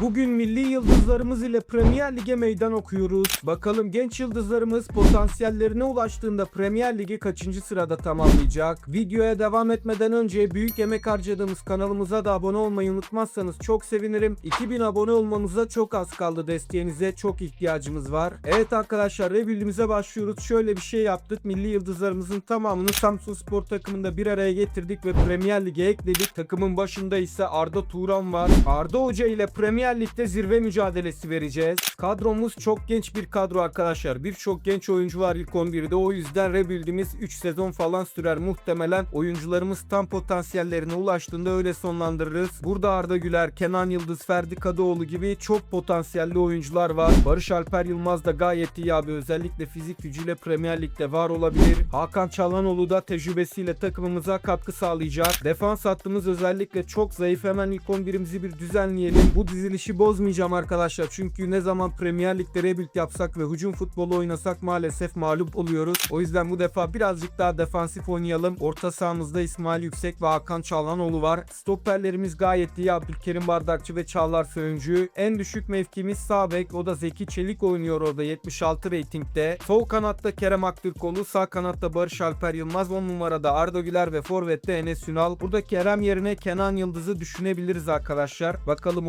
Bugün milli yıldızlarımız ile Premier Lig'e meydan okuyoruz. Bakalım genç yıldızlarımız potansiyellerine ulaştığında Premier Lig'i kaçıncı sırada tamamlayacak? Videoya devam etmeden önce büyük emek harcadığımız kanalımıza da abone olmayı unutmazsanız çok sevinirim. 2000 abone olmamıza çok az kaldı. Desteğinize çok ihtiyacımız var. Evet arkadaşlar rebuild'imize başlıyoruz. Şöyle bir şey yaptık. Milli yıldızlarımızın tamamını Samsun Spor takımında bir araya getirdik ve Premier Lig'e ekledik. Takımın başında ise Arda Turan var. Arda Hoca ile Premier Lig'de zirve mücadelesi vereceğiz. Kadromuz çok genç bir kadro arkadaşlar. Birçok genç oyuncu var ilk 11'de. O yüzden rebuild'imiz 3 sezon falan sürer muhtemelen. Oyuncularımız tam potansiyellerine ulaştığında öyle sonlandırırız. Burada Arda Güler, Kenan Yıldız, Ferdi Kadıoğlu gibi çok potansiyelli oyuncular var. Barış Alper Yılmaz da gayet iyi abi. Özellikle fizik gücüyle Premier Lig'de var olabilir. Hakan Çalhanoğlu da tecrübesiyle takımımıza katkı sağlayacak. Defans hattımız özellikle çok zayıf. Hemen ilk 11'imizi bir düzenleyelim. Bu dizilişi bozmayacağım arkadaşlar. Çünkü ne zaman Premier Lig'de rebuild yapsak ve hücum futbolu oynasak maalesef mağlup oluyoruz. O yüzden bu defa birazcık daha defansif oynayalım. Orta sahamızda İsmail Yüksek ve Hakan Çalhanoğlu var. Stoperlerimiz gayet iyi. Abdülkerim Bardakçı ve Çağlar Söyüncü. En düşük mevkimiz sağ bek. O da Zeki Çelik oynuyor orada 76 reytingde. Sol kanatta Kerem Aktürkoğlu. Sağ kanatta Barış Alper Yılmaz. 10 numarada Arda Güler ve Forvet'te Enes Ünal. Burada Kerem yerine Kenan Yıldız'ı düşünebiliriz arkadaşlar. Bakalım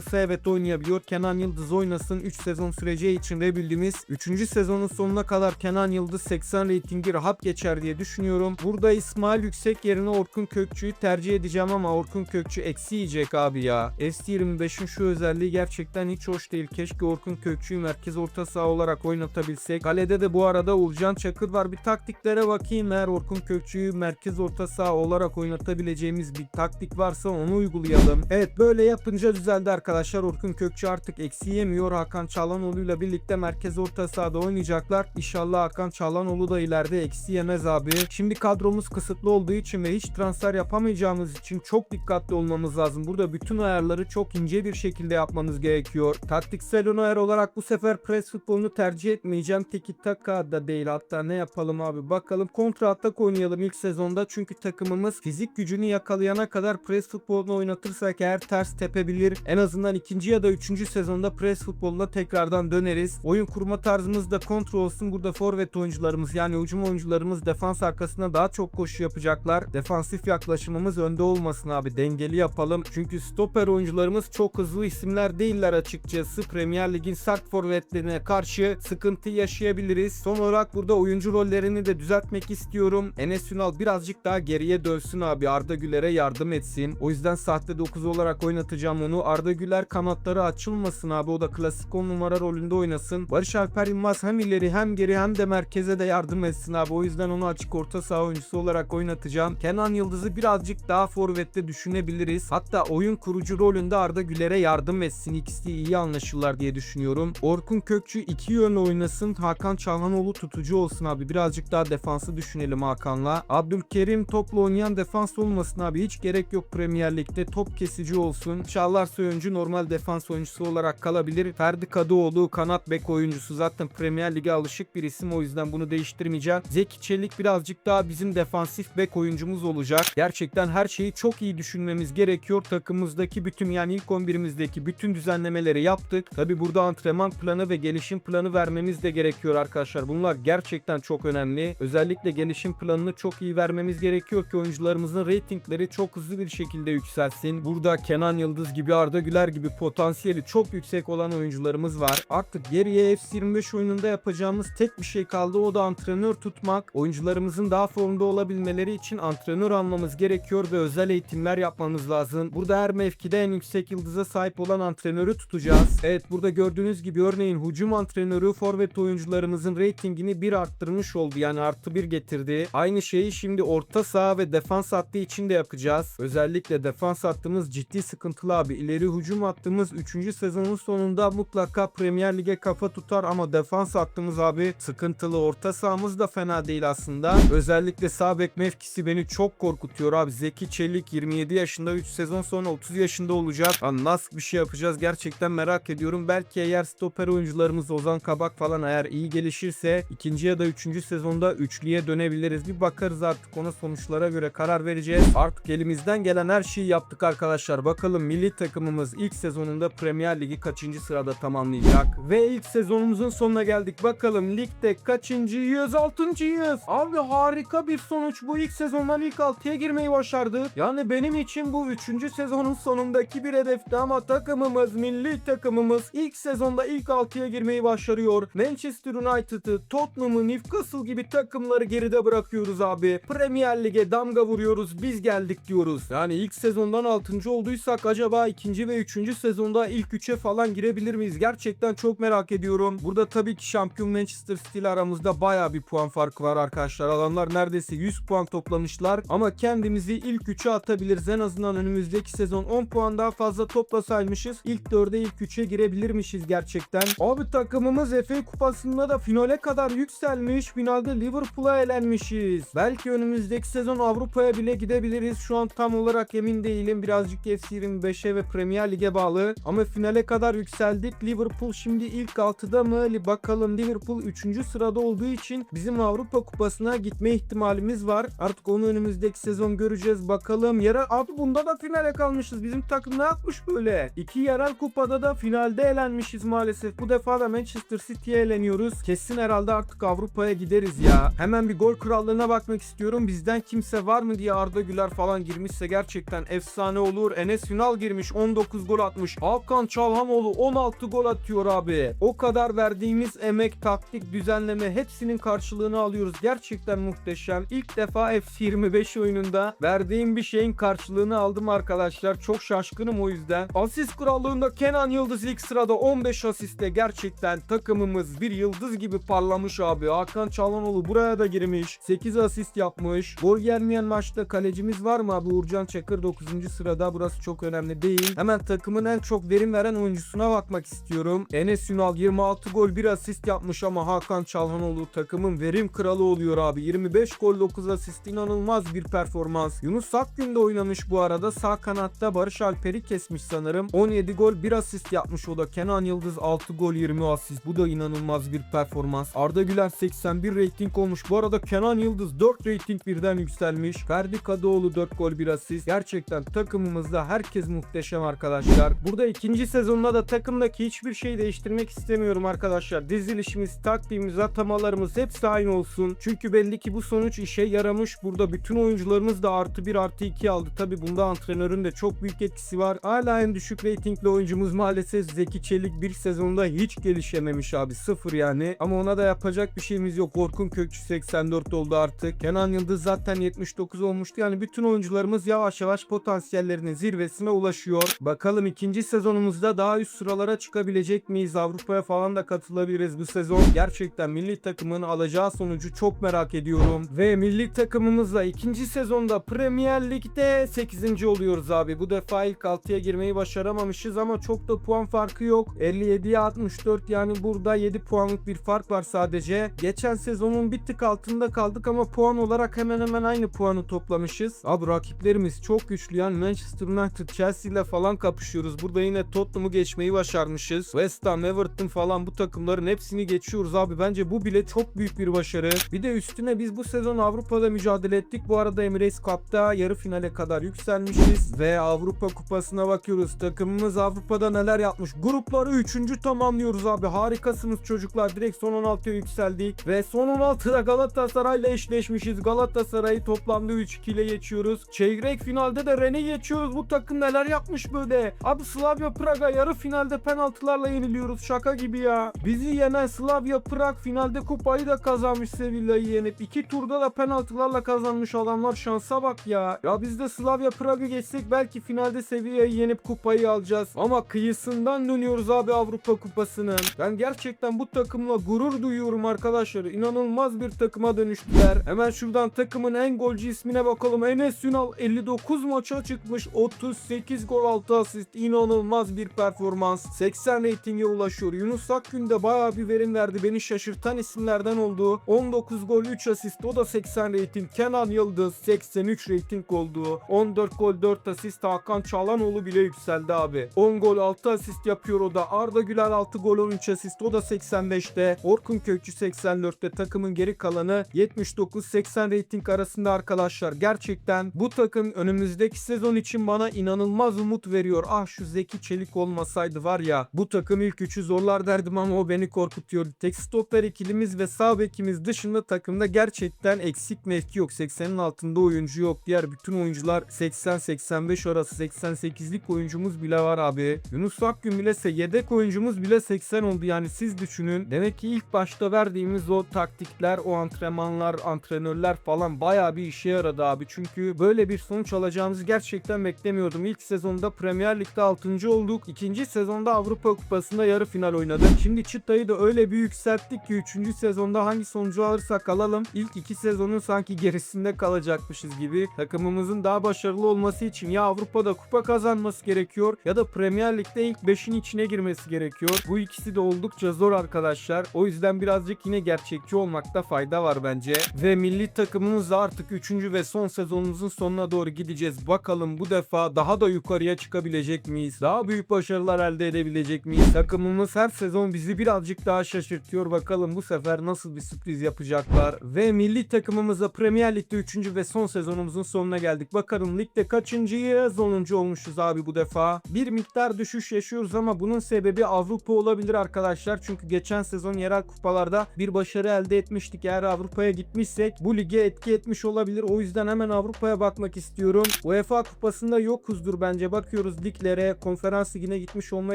oynayabiliyorsa evet oynayabiliyor. Kenan Yıldız oynasın. 3 sezon süreceği için de bildiğimiz 3. sezonun sonuna kadar Kenan Yıldız 80 reytingi rahat geçer diye düşünüyorum. Burada İsmail Yüksek yerine Orkun Kökçü'yü tercih edeceğim ama Orkun Kökçü eksi yiyecek abi ya. S25'in şu özelliği gerçekten hiç hoş değil. Keşke Orkun Kökçü'yü merkez orta saha olarak oynatabilsek. Kalede de bu arada Uğurcan Çakır var. Bir taktiklere bakayım eğer Orkun Kökçü'yü merkez orta saha olarak oynatabileceğimiz bir taktik varsa onu uygulayalım. Evet böyle yapınca düzeldi arkadaşlar. Orkun Kökçü artık eksi yemiyor. Hakan Çalhanoğlu ile birlikte merkez orta sahada oynayacaklar. İnşallah Hakan Çalhanoğlu da ileride eksi yemez abi. Şimdi kadromuz kısıtlı olduğu için ve hiç transfer yapamayacağımız için çok dikkatli olmamız lazım. Burada bütün ayarları çok ince bir şekilde yapmamız gerekiyor. Taktiksel ön ayar olarak bu sefer pres futbolunu tercih etmeyeceğim. Tiki taka da değil hatta ne yapalım abi bakalım. Kontra atak oynayalım ilk sezonda çünkü takımımız fizik gücünü yakalayana kadar pres futbolunu oynatırsak eğer ters tepebilir. En azından ikinci ya da üçüncü sezonda pres futboluna tekrardan döneriz. Oyun kurma tarzımız da kontra olsun. Burada forvet oyuncularımız yani hücum oyuncularımız defans arkasına daha çok koşu yapacaklar. Defansif yaklaşımımız önde olmasın abi. Dengeli yapalım. Çünkü stoper oyuncularımız çok hızlı isimler değiller açıkçası. Premier Lig'in sert forvetlerine karşı sıkıntı yaşayabiliriz. Son olarak burada oyuncu rollerini de düzeltmek istiyorum. Enes Ünal birazcık daha geriye dönsün abi. Arda Güler'e yardım etsin. O yüzden sahte 9 olarak oynatacağım onu. Arda Güler kanatları açılmasın abi. O da klasik 10 numara rolünde oynasın. Barış Alper Yılmaz hem ileri hem geri hem de merkeze de yardım etsin abi. O yüzden onu açık orta saha oyuncusu olarak oynatacağım. Kenan Yıldız'ı birazcık daha forvette düşünebiliriz. Hatta oyun kurucu rolünde Arda Güler'e yardım etsin. İkisi iyi anlaşırlar diye düşünüyorum. Orkun Kökçü iki yönlü oynasın. Hakan Çalhanoğlu tutucu olsun abi. Birazcık daha defansı düşünelim Hakan'la. Abdülkerim topla oynayan defans olmasın abi. Hiç gerek yok Premier Lig'de. Top kesici olsun. Çağlar Söyüncü normal defans oyuncusu olarak kalabilir. Ferdi Kadıoğlu kanat bek oyuncusu. Zaten Premier Lig'e alışık bir isim. O yüzden bunu değiştirmeyeceğim. Zeki Çelik birazcık daha bizim defansif bek oyuncumuz olacak. Gerçekten her şeyi çok iyi düşünmemiz gerekiyor. Takımımızdaki bütün yani ilk 11'imizdeki bütün düzenlemeleri yaptık. Tabi burada antrenman planı ve gelişim planı vermemiz de gerekiyor arkadaşlar. Bunlar gerçekten çok önemli. Özellikle gelişim planını çok iyi vermemiz gerekiyor ki oyuncularımızın reytingleri çok hızlı bir şekilde yükselsin. Burada Kenan Yıldız gibi Arda Güler gibi potansiyeli çok yüksek olan oyuncularımız var. Artık geriye F25 oyununda yapacağımız tek bir şey kaldı. O da antrenör tutmak. Oyuncularımızın daha formda olabilmeleri için antrenör almamız gerekiyor ve özel eğitimler yapmamız lazım. Burada her mevkide en yüksek yıldıza sahip olan antrenörü tutacağız. Evet burada gördüğünüz gibi örneğin hücum antrenörü forvet oyuncularımızın reytingini bir arttırmış oldu. Yani artı bir getirdi. Aynı şeyi şimdi orta saha ve defans hattı için de yapacağız. Özellikle defans hattımız ciddi sıkıntılı abi. İleri hücum hattımız 3. sezonun sonunda mutlaka Premier Lig'e kafa tutar ama defans hattımız abi sıkıntılı. Orta sahamız da fena değil aslında. Özellikle sağ bek mevkisi beni çok korkutuyor abi. Zeki Çelik 27 yaşında 3 sezon sonra 30 yaşında olacak. Lan nasıl bir şey yapacağız gerçekten merak ediyorum. Belki eğer stoper oyuncularımız Ozan Kabak falan eğer iyi gelişirse ikinci ya da üçüncü sezonda üçlüye dönebiliriz. Bir bakarız artık ona sonuçlara göre karar vereceğiz. Artık elimizden gelen her şeyi yaptık arkadaşlar. Bakalım milli takımımız ilk ilk sezonunda Premier Ligi kaçıncı sırada tamamlayacak? Ve ilk sezonumuzun sonuna geldik. Bakalım ligde kaçıncıyız? Altıncıyız. Abi harika bir sonuç. Bu ilk sezondan ilk altıya girmeyi başardı. Yani benim için bu üçüncü sezonun sonundaki bir hedefti ama takımımız, milli takımımız ilk sezonda ilk altıya girmeyi başarıyor. Manchester United'ı, Tottenham'ı, Newcastle gibi takımları geride bırakıyoruz abi. Premier Lig'e damga vuruyoruz. Biz geldik diyoruz. Yani ilk sezondan 6. olduysak acaba ikinci ve üçüncü sezonda ilk 3'e falan girebilir miyiz? Gerçekten çok merak ediyorum. Burada tabii ki şampiyon Manchester City ile aramızda baya bir puan farkı var arkadaşlar. Adamlar neredeyse 100 puan toplamışlar. Ama kendimizi ilk 3'e atabiliriz. En azından önümüzdeki sezon 10 puan daha fazla toplasaymışız. İlk 4'e ilk 3'e girebilirmişiz gerçekten. Abi takımımız FA kupasında da finale kadar yükselmiş. Finalde Liverpool'a elenmişiz. Belki önümüzdeki sezon Avrupa'ya bile gidebiliriz. Şu an tam olarak emin değilim. Birazcık FC 25'e ve Premier Lig'e bağlı. Ama finale kadar yükseldik. Liverpool şimdi ilk 6'da mı? Bakalım Liverpool 3. sırada olduğu için bizim Avrupa kupasına gitme ihtimalimiz var. Artık onu önümüzdeki sezon göreceğiz. Bakalım. Yara abi bunda da finale kalmışız. Bizim takım ne yapmış böyle? İki yerel kupada da finalde elenmişiz maalesef. Bu defa da Manchester City'ye eleniyoruz. Kesin herhalde artık Avrupa'ya gideriz ya. Hemen bir gol krallığına bakmak istiyorum. Bizden kimse var mı diye Arda Güler falan girmişse gerçekten efsane olur. Enes Ünal girmiş 19 gol atmış. Hakan Çalhanoğlu 16 gol atıyor abi. O kadar verdiğimiz emek, taktik, düzenleme hepsinin karşılığını alıyoruz. Gerçekten muhteşem. İlk defa F25 oyununda verdiğim bir şeyin karşılığını aldım arkadaşlar. Çok şaşkınım o yüzden. Asist krallığında Kenan Yıldız ilk sırada 15 asistle gerçekten takımımız bir yıldız gibi parlamış abi. Hakan Çalhanoğlu buraya da girmiş. 8 asist yapmış. Gol gelmeyen maçta kalecimiz var mı abi? Uğurcan Çakır 9. sırada. Burası çok önemli değil. Hemen takımın en çok verim veren oyuncusuna bakmak istiyorum. Enes Ünal 26 gol 1 asist yapmış ama Hakan Çalhanoğlu takımın verim kralı oluyor abi. 25 gol 9 asist inanılmaz bir performans. Yunus Akgün de oynamış bu arada. Sağ kanatta Barış Alper'i kesmiş sanırım. 17 gol 1 asist yapmış o da. Kenan Yıldız 6 gol 20 asist. Bu da inanılmaz bir performans. Arda Güler 81 rating olmuş. Bu arada Kenan Yıldız 4 rating birden yükselmiş. Ferdi Kadıoğlu 4 gol 1 asist. Gerçekten takımımızda herkes muhteşem arkadaşlar. Burada ikinci sezonda da takımdaki hiçbir şey değiştirmek istemiyorum arkadaşlar. Dizilişimiz, taktiğimiz, atamalarımız hepsi aynı olsun. Çünkü belli ki bu sonuç işe yaramış. Burada bütün oyuncularımız da artı 1 artı 2 aldı. Tabi bunda antrenörün de çok büyük etkisi var. Hala en düşük reytingli oyuncumuz maalesef Zeki Çelik bir sezonda hiç gelişememiş abi. Sıfır yani. Ama ona da yapacak bir şeyimiz yok. Orkun Kökçü 84 oldu artık. Kenan Yıldız zaten 79 olmuştu. Yani bütün oyuncularımız yavaş yavaş potansiyellerinin zirvesine ulaşıyor. Bakalım ikinci sezonumuzda daha üst sıralara çıkabilecek miyiz? Avrupa'ya falan da katılabiliriz bu sezon. Gerçekten milli takımın alacağı sonucu çok merak ediyorum. Ve milli takımımızla ikinci sezonda Premier Lig'de 8. oluyoruz abi. Bu defa ilk 6'ya girmeyi başaramamışız ama çok da puan farkı yok. 57'ye 64 yani burada 7 puanlık bir fark var sadece. Geçen sezonun bir tık altında kaldık ama puan olarak hemen hemen aynı puanı toplamışız. Abi rakiplerimiz çok güçlü yani Manchester United, Chelsea ile falan kapışıyoruz. Burada yine Tottenham'ı geçmeyi başarmışız. West Ham, Everton falan bu takımların hepsini geçiyoruz abi. Bence bu bile çok büyük bir başarı. Bir de üstüne biz bu sezon Avrupa'da mücadele ettik. Bu arada Emirates Cup'ta yarı finale kadar yükselmişiz. Ve Avrupa Kupası'na bakıyoruz. Takımımız Avrupa'da neler yapmış. Grupları 3. tamamlıyoruz abi. Harikasınız çocuklar. Direkt son 16'ya yükseldik. Ve son 16'da Galatasaray'la eşleşmişiz. Galatasaray'ı toplamda 3-2 ile geçiyoruz. Çeyrek finalde de Ren'i geçiyoruz. Bu takım neler yapmış böyle. Abi Slavia Praga yarı finalde penaltılarla yeniliyoruz. Şaka gibi ya. Bizi yenen Slavia Prag finalde kupayı da kazanmış Sevilla'yı yenip. iki turda da penaltılarla kazanmış adamlar. Şansa bak ya. Ya biz de Slavia Prag'ı geçsek belki finalde Sevilla'yı yenip kupayı alacağız. Ama kıyısından dönüyoruz abi Avrupa Kupası'nın. Ben gerçekten bu takımla gurur duyuyorum arkadaşlar. İnanılmaz bir takıma dönüştüler. Hemen şuradan takımın en golcü ismine bakalım. Enes Ünal 59 maça çıkmış. 38 gol 6 asist. İnanılmaz bir performans. 80 reytinge ulaşıyor. Yunus Akgün de bayağı bir verim verdi. Beni şaşırtan isimlerden oldu. 19 gol 3 asist. O da 80 reyting. Kenan Yıldız 83 reyting oldu. 14 gol 4 asist. Hakan Çalanoğlu bile yükseldi abi. 10 gol 6 asist yapıyor o da. Arda Güler 6 gol 13 asist. O da 85'te. Orkun Kökçü 84'te. Takımın geri kalanı 79-80 reyting arasında arkadaşlar. Gerçekten bu takım önümüzdeki sezon için bana inanılmaz umut veriyor. Ah şu Zeki Çelik olmasaydı var ya bu takım ilk üçü zorlar derdim ama o beni korkutuyor. Tek stoper ikilimiz ve sağ bekimiz dışında takımda gerçekten eksik mevki yok. 80'in altında oyuncu yok. Diğer bütün oyuncular 80-85 arası 88'lik oyuncumuz bile var abi. Yunus Akgün bile yedek oyuncumuz bile 80 oldu yani siz düşünün. Demek ki ilk başta verdiğimiz o taktikler, o antrenmanlar, antrenörler falan bayağı bir işe yaradı abi. Çünkü böyle bir sonuç alacağımızı gerçekten beklemiyordum. İlk sezonda Premier Lig'de 6. olduk. İkinci sezonda Avrupa Kupası'nda yarı final oynadık. Şimdi çıtayı da öyle bir yükselttik ki 3. sezonda hangi sonucu alırsak alalım ilk iki sezonun sanki gerisinde kalacakmışız gibi. Takımımızın daha başarılı olması için ya Avrupa'da kupa kazanması gerekiyor ya da Premier Lig'de ilk 5'in içine girmesi gerekiyor. Bu ikisi de oldukça zor arkadaşlar. O yüzden birazcık yine gerçekçi olmakta fayda var bence. Ve milli takımımız artık 3. ve son sezonumuzun sonuna doğru gideceğiz. Bakalım bu defa daha da yukarıya çıkabilecek miyiz? Daha büyük başarılar elde edebilecek miyiz? Takımımız her sezon bizi birazcık daha şaşırtıyor. Bakalım bu sefer nasıl bir sürpriz yapacaklar. Ve milli takımımıza Premier Lig'de 3. ve son sezonumuzun sonuna geldik. Bakalım ligde kaçıncıyız? 10. olmuşuz abi bu defa. Bir miktar düşüş yaşıyoruz ama bunun sebebi Avrupa olabilir arkadaşlar. Çünkü geçen sezon yerel kupalarda bir başarı elde etmiştik. Eğer Avrupa'ya gitmişsek bu lige etki etmiş olabilir. O yüzden hemen Avrupa'ya bakmak istiyorum. UEFA kupasında yokuzdur bence. Bakıyoruz liglere, konferans ligine gitmiş olma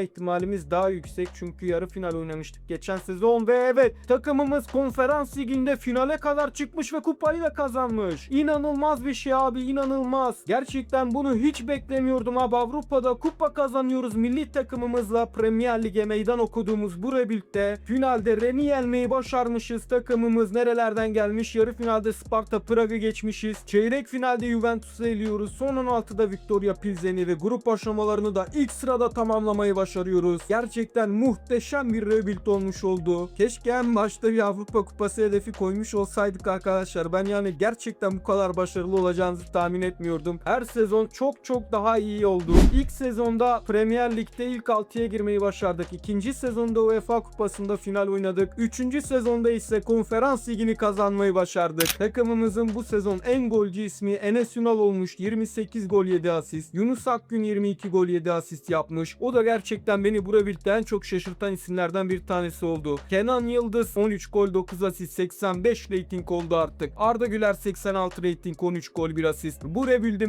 ihtimalimiz daha yüksek. Çünkü yarı final oynamıştık geçen sezon ve evet takımımız konferans liginde finale kadar çıkmış ve kupayı da kazanmış. İnanılmaz bir şey abi inanılmaz. Gerçekten bunu hiç beklemiyordum abi. Avrupa'da kupa kazanıyoruz milli takımımızla Premier Lig'e meydan okuduğumuz bu rebuild'de finalde Ren'i yenmeyi başarmışız. Takımımız nerelerden gelmiş? Yarı finalde Sparta Prag'ı geçmişiz. Çeyrek finalde Juventus'u eliyoruz. Son 16'da Victoria Pilsen'i ve grup aşamalarını da ilk sırada tamamlamayı başarıyoruz. Gerçekten muhteşem bir rebuild olmuş oldu. Keşke en başta bir Avrupa Kupası hedefi koymuş olsaydık arkadaşlar. Ben yani gerçekten bu kadar başarılı olacağınızı tahmin etmiyordum. Her sezon çok çok daha iyi oldu. İlk sezonda Premier Lig'de ilk 6'ya girmeyi başardık. İkinci sezonda UEFA Kupası'nda final oynadık. Üçüncü sezonda ise Konferans Ligi'ni kazanmayı başardık. Takımımızın bu sezon en golcü ismi Enes Ünal olmuş. 28 gol 7 asist. Yunus Akgün 22 gol 7 asist yapmış. O da gerçekten beni bu rebuild'de en çok şaşırtan isimlerden bir tanesi oldu. Kenan Yıldız 13 gol 9 asist 85 rating oldu artık. Arda Güler 86 rating 13 gol 1 asist. Bu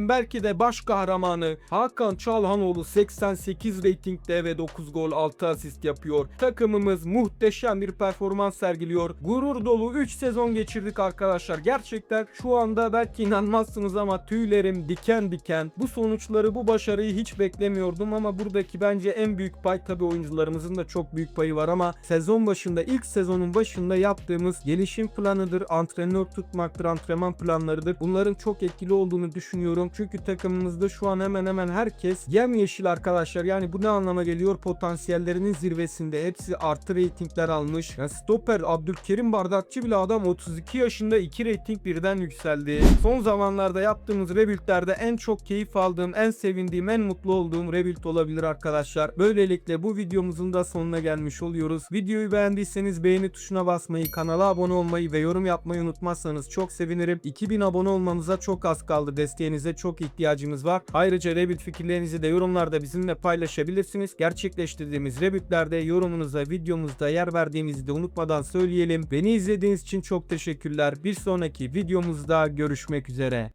belki de baş kahramanı Hakan Çalhanoğlu 88 ratingde ve 9 gol 6 asist yapıyor. Takımımız muhteşem bir performans sergiliyor. Gurur dolu 3 sezon geçirdik arkadaşlar. Gerçekten şu anda belki inanmazsınız ama tüylerim diken diken. Bu sonuçları bu başarıyı hiç beklemiyordum ama buradaki bence en büyük pay tabi oyuncularımızın da çok büyük payı var ama sezon başında ilk sezonun başında yaptığımız gelişim planıdır, antrenör tutmaktır, antrenman planlarıdır. Bunların çok etkili olduğunu düşünüyorum. Çünkü takımımızda şu an hemen hemen herkes yemyeşil arkadaşlar. Yani bu ne anlama geliyor? Potansiyellerinin zirvesinde. Hepsi artı reytingler almış. Yani stoper Abdülkerim Bardakçı bile adam 32 yaşında 2 reyting birden yükseldi. Son zamanlarda yaptığımız rebuildlerde en çok keyif aldığım, en sevindiğim, en mutlu olduğum rebuild olabilir arkadaşlar. Böylelikle bu videomuzun da sonuna gelmiş oluyoruz. Videoyu beğendiyseniz beğeni tuşuna basmayı, kanala abone olmayı ve yorum yapmayı unutmazsanız çok sevinirim. 2000 abone olmamıza çok az kaldı. Desteğinize çok ihtiyacımız var. Ayrıca rebuild fikirlerinizi de yorumlarda bizimle paylaşabilirsiniz. Gerçekleştirdiğimiz rebuildlerde yorumunuza, videomuzda yer verdiğimizi de unutmadan söyleyelim. Beni izlediğiniz için çok teşekkürler. Bir sonraki videomuzda görüşmek üzere.